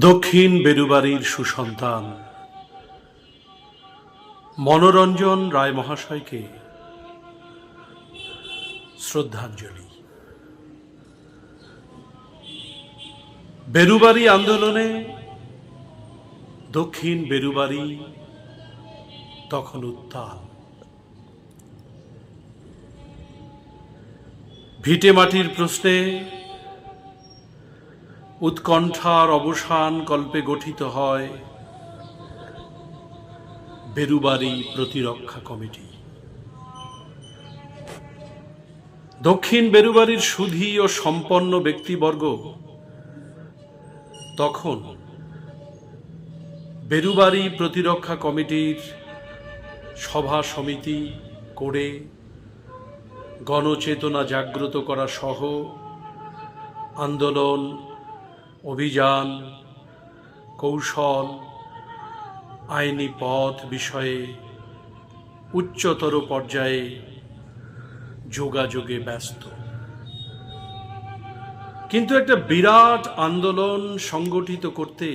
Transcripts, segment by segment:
দক্ষিণ বেরুবাড়ির সুসন্তান। মনোরঞ্জন রায় মহাশয়কে শ্রদ্ধাঞ্জলি। বেরুবাড়ি আন্দোলনে দক্ষিণ বেরুবাড়ি তখন উত্তাল। ভিটে মাটির প্রশ্নে উৎকণ্ঠার অবসান কল্পে গঠিত হয় বেরুবাড়ি প্রতিরক্ষা কমিটি। দক্ষিণ বেরুবাড়ির সুধী ও সম্পন্ন ব্যক্তিবর্গ তখন বেরুবাড়ি প্রতিরক্ষা কমিটির সভা সমিতি করে গণচেতনা জাগ্রত করা সহ আন্দোলন অভিযান, কৌশল, আইনি পথ বিষয়ে উচ্চতর পর্যায়ে যোগাযোগে ব্যস্ত। কিন্তু একটা বিরাট আন্দোলন সংগঠিত করতে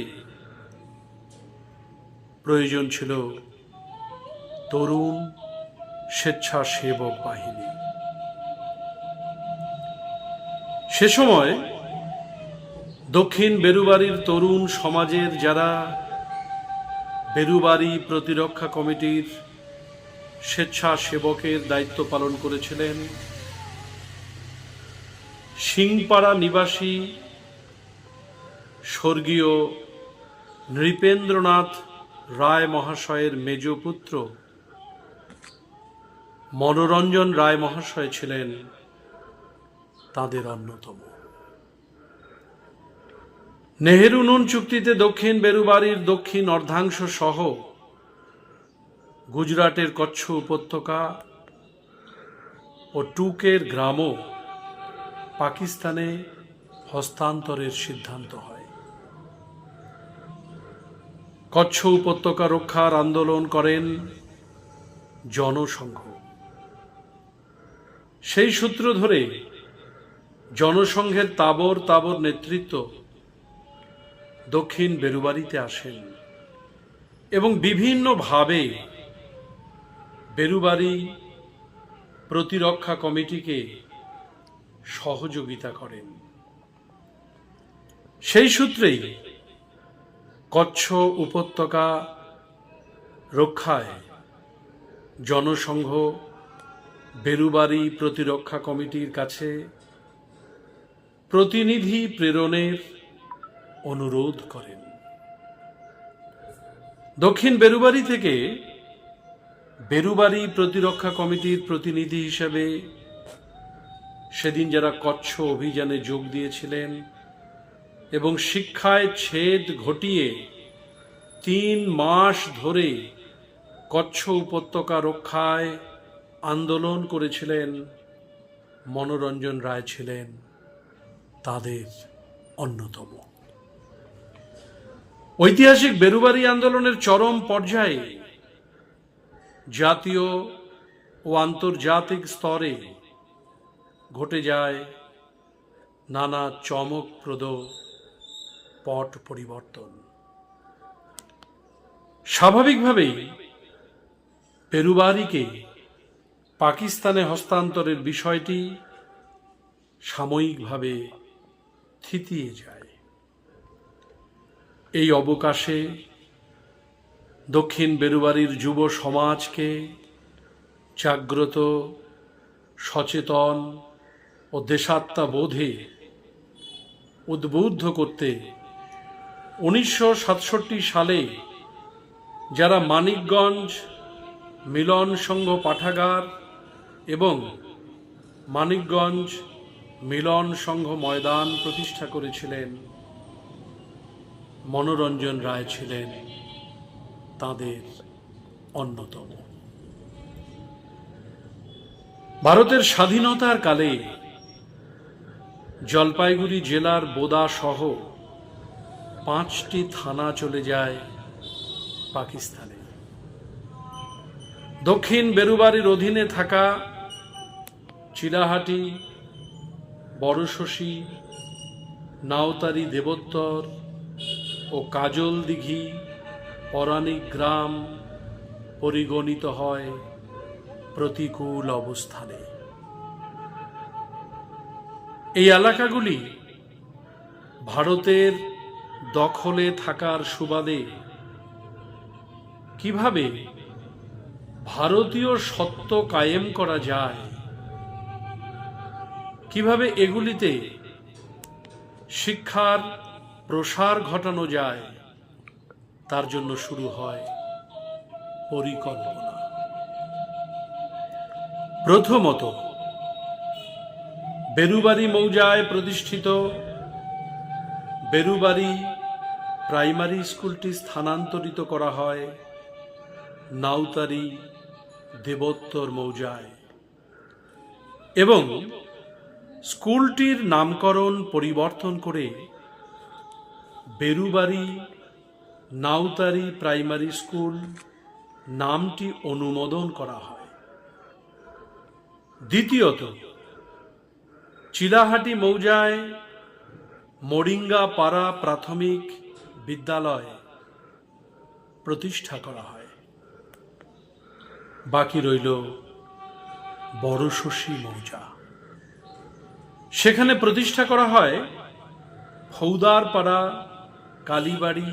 প্রয়োজন ছিল তরুণ স্বেচ্ছাসেবক বাহিনী। সে সময় দক্ষিণ বেরুবাড়ির তরুণ সমাজের যারা বেরুবাড়ি প্রতিরক্ষা কমিটির স্বেচ্ছাসেবকের দায়িত্ব পালন করেছিলেন সিংপাড়া নিবাসী স্বর্গীয় নৃপেন্দ্রনাথ রায় মহাশয়ের মেজ পুত্র মনোরঞ্জন রায় মহাশয় ছিলেন তাদের অন্যতম। নেহেরু নুন চুক্তিতে দক্ষিণ বেরুবাড়ির দক্ষিণ অর্ধাংশ সহ গুজরাটের কচ্ছ উপত্যকা ও টুকের গ্রামও পাকিস্তানে হস্তান্তরের সিদ্ধান্ত হয়। কচ্ছ উপত্যকা রক্ষার আন্দোলন করেন জনসংঘ। সেই সূত্র ধরে জনসংঘের তাবর তাবর নেতৃত্ব দক্ষিণ বেরুবাড়িতে আসেন এবং বিভিন্নভাবে বেরুবাড়ি প্রতিরক্ষা কমিটিকে সহযোগিতা করেন। সেই সূত্রেই কচ্ছ উপত্যকা রক্ষায় জনসংঘ বেরুবাড়ি প্রতিরক্ষা কমিটির কাছে প্রতিনিধি প্রেরণের অনুরোধ করেন। দক্ষিণ বেরুবাড়ি থেকে বেরুবাড়ি প্রতিরক্ষা কমিটির প্রতিনিধি হিসেবে সেদিন যারা কচ্ছ অভিযানে যোগ দিয়েছিলেন এবং শিক্ষায় ছেদ ঘটিয়ে তিন মাস ধরে কচ্ছ উপত্যকা রক্ষায় আন্দোলন করেছিলেন, মনোরঞ্জন রায় ছিলেন, তাদের অন্যতম। ঐতিহাসিক বেরুবাড়ি আন্দোলনের চরম পর্যায়ে জাতীয় ও আন্তর্জাতিক স্তরে ঘটে যায় নানা চমকপ্রদ পট পরিবর্তন। স্বাভাবিকভাবেই পেরুবাড়িকে পাকিস্তানে হস্তান্তরের বিষয়টি সাময়িকভাবে থিতিয়ে যায়। এই অবকাশে দক্ষিণ বেরুবাড়ির যুব সমাজকে জাগ্রত, সচেতন ও দেশাত্মা বোধে উদ্বুদ্ধ করতে উনিশশো সাতষট্টি সালে যারা মানিকগঞ্জ মিলন সংঘ পাঠাগার এবং মানিকগঞ্জ মিলন সংঘ ময়দান প্রতিষ্ঠা করেছিলেন মনোরঞ্জন রায় ছিলেন তাদের অন্যতম। ভারতের স্বাধীনতার কালে জলপাইগুড়ি জেলার বোদা সহ পাঁচটি থানা চলে যায় পাকিস্তানে। দক্ষিণ বেরুবাড়ির অধীনে থাকা চিলাহাটি বড়শশী নাওতারি দেবোত্তর ও কাজল দিঘি পৌরাণিক গ্রাম পরিগণিত হয় প্রতিকূল অবস্থানে। এই এলাকাগুলি ভারতের দখলে থাকার সুবাদে কীভাবে ভারতীয় সত্য কায়েম করা যায়, কীভাবে এগুলিতে শিক্ষার প্রসার ঘটানো যায়, তার জন্য শুরু হয় পরিকল্পনা। প্রথমত, বেরুবাড়ি মৌজায় প্রতিষ্ঠিত বেরুবাড়ি প্রাইমারি স্কুলটি স্থানান্তরিত করা হয় নাউতারি দেবোত্তর মৌজায় এবং স্কুলটির নামকরণ পরিবর্তন করে বেরুবাড়ি, নাউতারি প্রাইমারি স্কুল নামটি অনুমোদন করা হয়। দ্বিতীয়ত, চিলাহাটি মৌজায় মরিঙ্গা পাড়া প্রাথমিক বিদ্যালয় প্রতিষ্ঠা করা হয়। বাকি রইল বড়শশী মৌজা। সেখানে প্রতিষ্ঠা করা হয় ফৌদারপাড়া কালীবাড়ি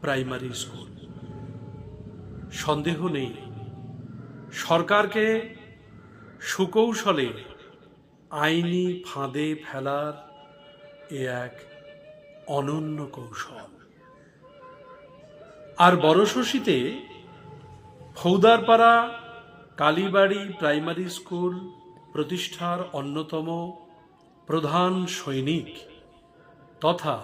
প্রাইমারি স্কুল। সন্দেহ নেই। সরকারকে সুকৌশলে আইনি ফাঁদে ফেলার এ এক অনন্য কৌশল। আর বড়শশীতে ফৌদারপাড়া কালীবাড়ি প্রাইমারি স্কুল প্রতিষ্ঠার অন্যতম প্রধান সৈনিক তথা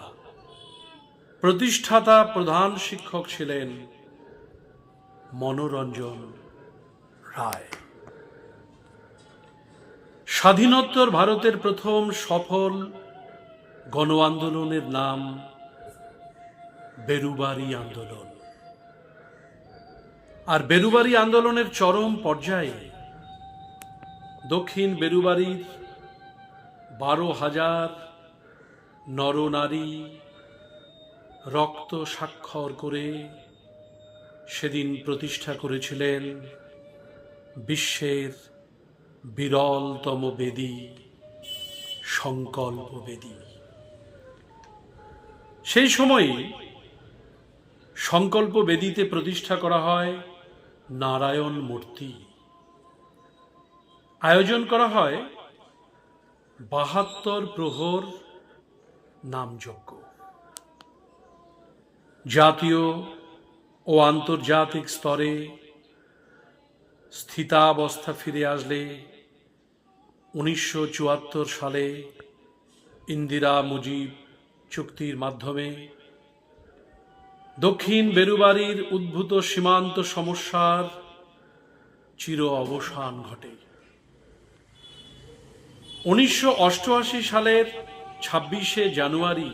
প্রতিষ্ঠাতা প্রধান শিক্ষক ছিলেন মনোরঞ্জন রায়। স্বাধীনোত্তর ভারতের প্রথম সফল গণ আন্দোলনের নাম বেরুবারি আন্দোলন। আর বেরুবারি আন্দোলনের চরম পর্যায়ে দক্ষিণ বেরুবাড়ির বারো হাজার নরনারী রক্ত স্বাক্ষর করে সেদিন প্রতিষ্ঠা করেছিলেন বিশ্বের বিরলতম বেদী, সংকল্প বেদী। সেই সময় সংকল্প বেদিতে প্রতিষ্ঠা করা হয় নারায়ণ মূর্তি। আয়োজন করা হয় বাহাত্তর প্রহর নামযজ্ঞ। জাতীয় ও আন্তর্জাতিক স্তরে স্থিতাবস্থা ফিরে আসলে উনিশশো চুয়াত্তর সালে ইন্দিরা মুজিব চুক্তির মাধ্যমে দক্ষিণ বেরুবাড়ির উদ্ভূত সীমান্ত সমস্যার চির অবসান ঘটে। উনিশশো অষ্টআশি সালের ছাব্বিশে জানুয়ারি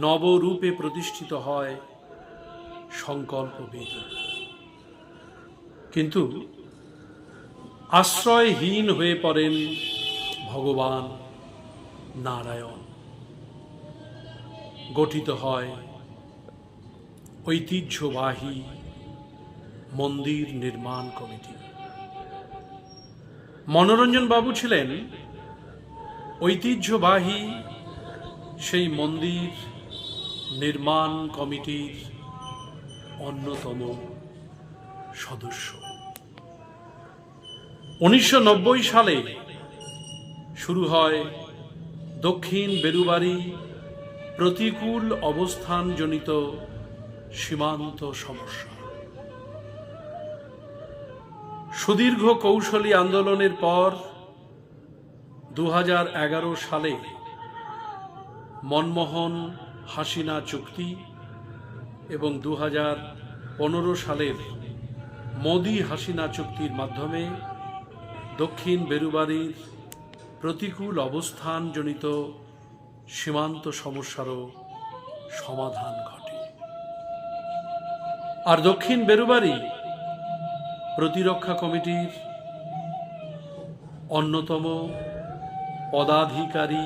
নবরূপে প্রতিষ্ঠিত হয় সংকল্প বেদী কিন্তু আশ্রয়হীন হয়ে পড়েন ভগবান নারায়ণ। গঠিত হয় ঐতিহ্যবাহী মন্দির নির্মাণ কমিটি। মনোরঞ্জন বাবু ছিলেন ঐতিহ্যবাহী সেই মন্দির নির্মাণ কমিটির অন্যতম সদস্য। উনিশশো নব্বই সালে শুরু হয় দক্ষিণ বেরুবাড়ি প্রতিকূল অবস্থানজনিত সীমান্ত সমস্যা। সুদীর্ঘ কৌশলী আন্দোলনের পর দু হাজার এগারো সালে মনমোহন হাসিনা চুক্তি এবং দু হাজার পনেরো সালের মোদি হাসিনা চুক্তির মাধ্যমে দক্ষিণ বেরুবাড়ির প্রতিকূল অবস্থানজনিত সীমান্ত সমস্যারও সমাধান ঘটে। আর দক্ষিণ বেরুবাড়ি প্রতিরক্ষা কমিটির অন্যতম পদাধিকারী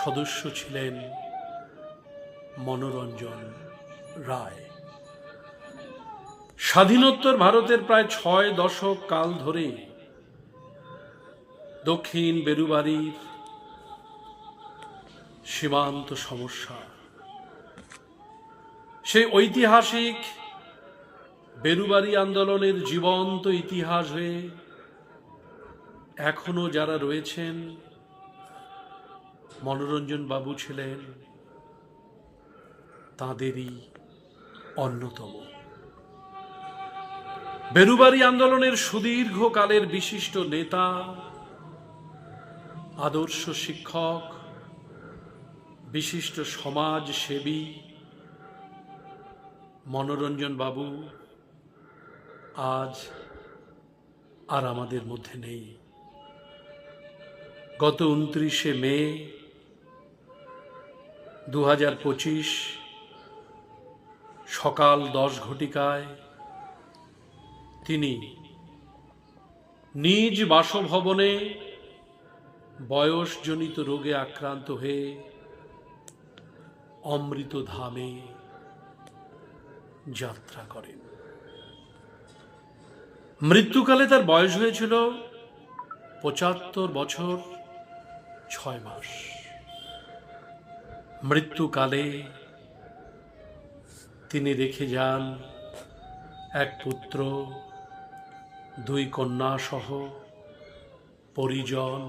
সদস্য ছিলেন মনোরঞ্জন রায়। স্বাধীনোত্তর ভারতের প্রায় ছয় দশক কাল ধরে দক্ষিণ বেরুবাড়ির সীমান্ত সমস্যা। সেই ঐতিহাসিক বেরুবাড়ি আন্দোলনের জীবন্ত ইতিহাস হয়ে এখনও যারা রয়েছেন, মনোরঞ্জন বাবু ছিলেন তাঁদেরই অন্যতম। বেরুবাড়ি আন্দোলনের সুদীর্ঘকালের বিশিষ্ট নেতা, আদর্শ শিক্ষক, বিশিষ্ট সমাজ সেবী মনোরঞ্জন বাবু আজ আর আমাদের মধ্যে নেই। গত উনত্রিশে মে দু হাজার পঁচিশ সকাল দশ ঘটিকায় তিনি নিজ বাসভবনে বয়সজনিত রোগে আক্রান্ত হয়ে অমৃত ধামে যাত্রা করেন। মৃত্যুকালে তার বয়স হয়েছিল পঁচাত্তর বছর ছয় মাস। মৃত্যুকালে তিনি রেখে যান এক পুত্র, দুই কন্যা সহ পরিজন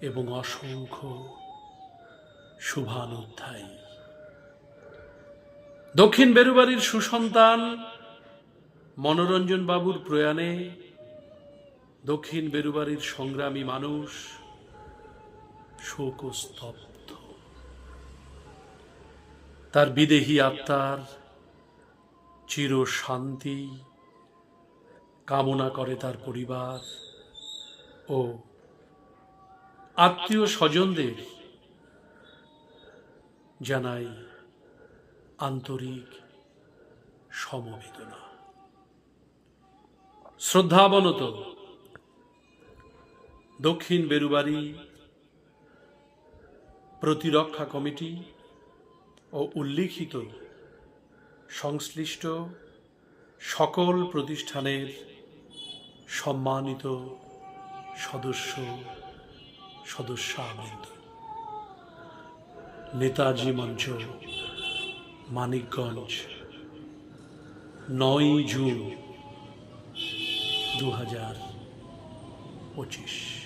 এবং অসংখ্য শুভানুধ্যায়ী। দক্ষিণ বেরুবাড়ির সুসন্তান মনোরঞ্জন বাবুর প্রয়াণে দক্ষিণ বেরুবাড়ির সংগ্রামী মানুষ শোকস্তব্ধ। তার বিদেহী আত্মার চির শান্তি কামনা করে তার পরিবার ও আত্মীয় স্বজনদের জানাই আন্তরিক সমবেদনা। শ্রদ্ধাবনত দক্ষিণ বেরুবাড়ি প্রতিরক্ষা কমিটি ও উল্লিখিত সংশ্লিষ্ট সকল প্রতিষ্ঠানের সম্মানিত সদস্য সদস্যাবৃন্দ নেতাজি মঞ্চ, মানিকগঞ্জ নয় জুন দু হাজার পঁচিশ।